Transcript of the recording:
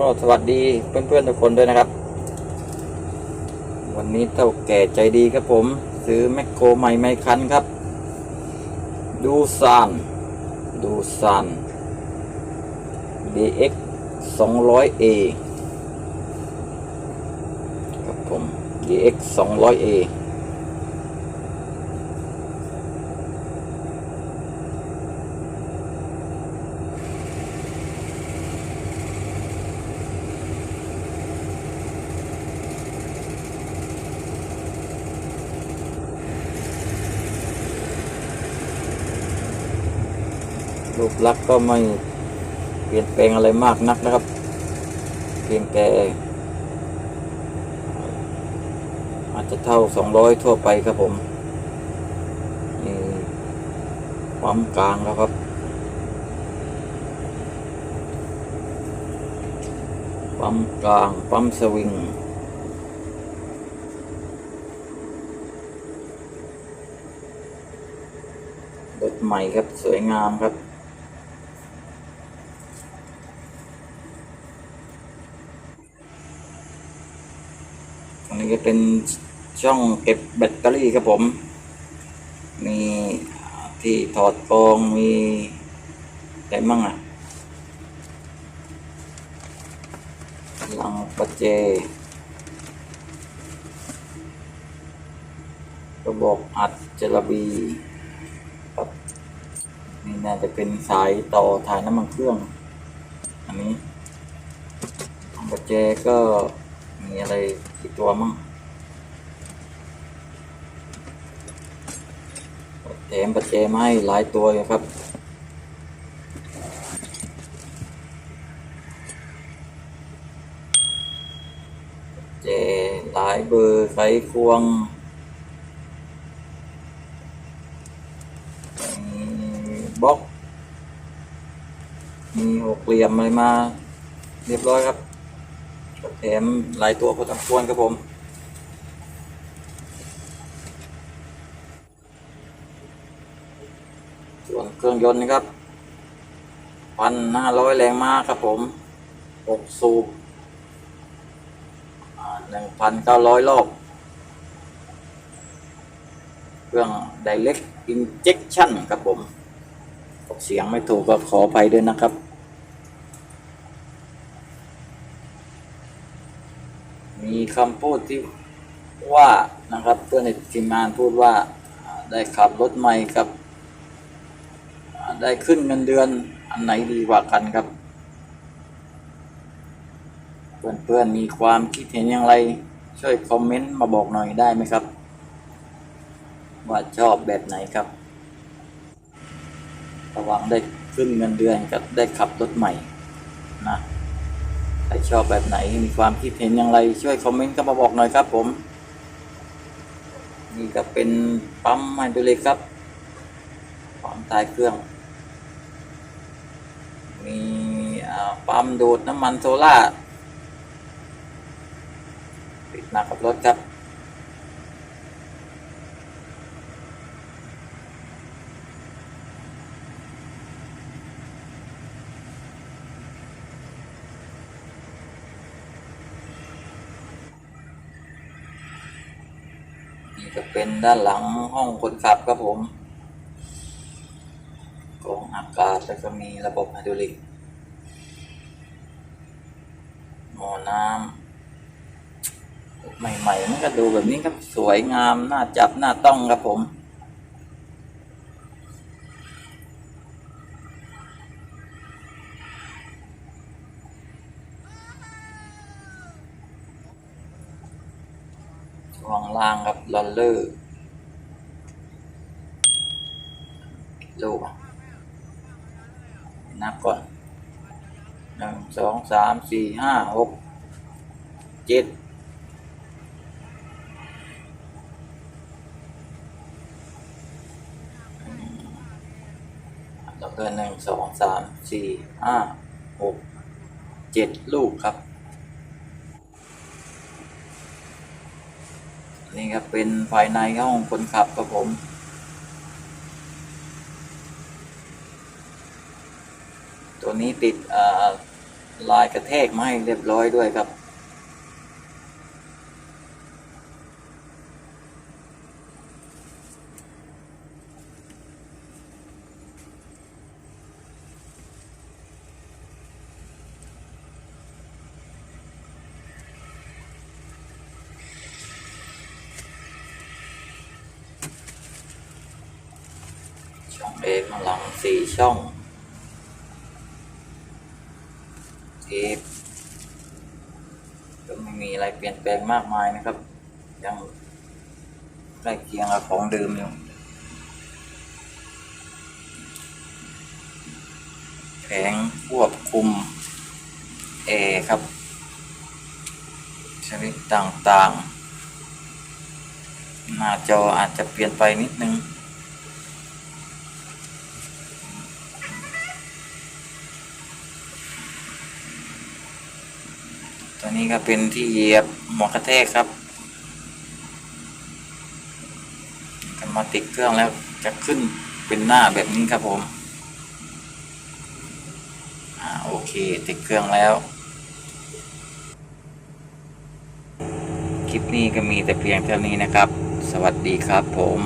ก็สวัสดีเพื่อนๆทุกคนด้วยนะครับ วันนี้เท่าแก่ใจดีครับผม ซื้อแมคโครใหม่ไม่คันครับ ดูซานดูซาน DX 200A ครับผม DX 200A รูปลักษณ์ก็ไม่เปลี่ยนแปลงอะไรมากนักนะครับ เพียงแต่ อาจจะเท่า 200 ทั่วไปครับผมนี่ปั๊มกลางแล้วครับปั๊มกลาง ปั๊มสวิง รถใหม่ครับ สวยงามครับ นนี้ก็เป็นช่องเก็บแบตเตอรี่ครับผม มีที่ถอดกองมีอะไรมั่งอะลังประแจกระบอกอัดเจลาบีครับนี่น่าจะเป็นสายต่อถ่ายน้ำมันเครื่อง อันนี้ลังประแจก็มีอะไร ตัวมั่งแถมประแจมาให้หลายตัวอยู่ครับแจหลายเบอร์ไขควงบล็อก มีหกเหลี่ยมอะไรมา เรียบร้อยครับ แถมหลายตัวพอสมควรครับผมส่วนเครื่องยนต์นะครับพันห้าร้อยแรงม้าครับผมหกสูบหนึ่งพันเก้าร้อยรอบ เครื่อง Direct Injection ครับผมออกเสียงไม่ถูกก็ขออภัยด้วยนะครับ มี คำพูดที่ว่านะครับเพื่อนในทีมงานพูดว่าได้ขับรถใหม่กับได้ขึ้นเงินเดือนอันไหนดีกว่ากันครับ เพื่อนๆมีความคิดเห็นอย่างไร ช่วยคอมเมนต์มาบอกหน่อยได้ไหมครับ ว่าชอบแบบไหนครับ ระหว่างได้ขึ้นเงินเดือนกับได้ขับรถใหม่นะ ชอบแบบไหนมีความคิดเห็นอย่างไร ช่วยคอมเมนต์ก็มาบอกหน่อยครับผม นี่ก็เป็นปั๊มไฮดรเลิกครับปั๊มท้ายเครื่อง มีปั๊มดูดน้ำมันโซล่าปิดหน้ากับรถครับ จะเป็นด้านหลังห้องคนขับครับผมกรองอากาศแล้วก็มีระบบไฮดรอลิกหม้อน้ำใหม่ๆมันก็ดูแบบนี้ครับสวยงามน่าจับน่าต้องครับผม ช่วงล่างครับลอลเลอร์ลูกนับก่อนหนึ่งสองสามสี่ห้าหกเจ็ดแล้วก็หนึ่งสองสามสี่ห้าหกเจ็ดลูกครับ นี่ครับเป็นภายในห้องคนขับครับผม ตัวนี้ติดลายกระแทกมาให้เรียบร้อยด้วยครับ เอข้าหลังสี่ช่องเทปก็ไม่มีอะไรเปลี่ยนแปลงมากมายนะครับ ยังใกล้เคียงกับของเดิมอยู่แผงควบคุมแอร์ครับ ชนิดต่างๆ หน้าจออาจจะเปลี่ยนไปนิดนึง ตัวนี้ก็เป็นที่เหยียบหมวกกระแทกครับกันมาติดเครื่องแล้วจะขึ้นเป็นหน้าแบบนี้ครับผมอ่าโอเคติดเครื่องแล้วคลิปนี้ก็มีแต่เพียงเท่านี้นะครับ สวัสดีครับผม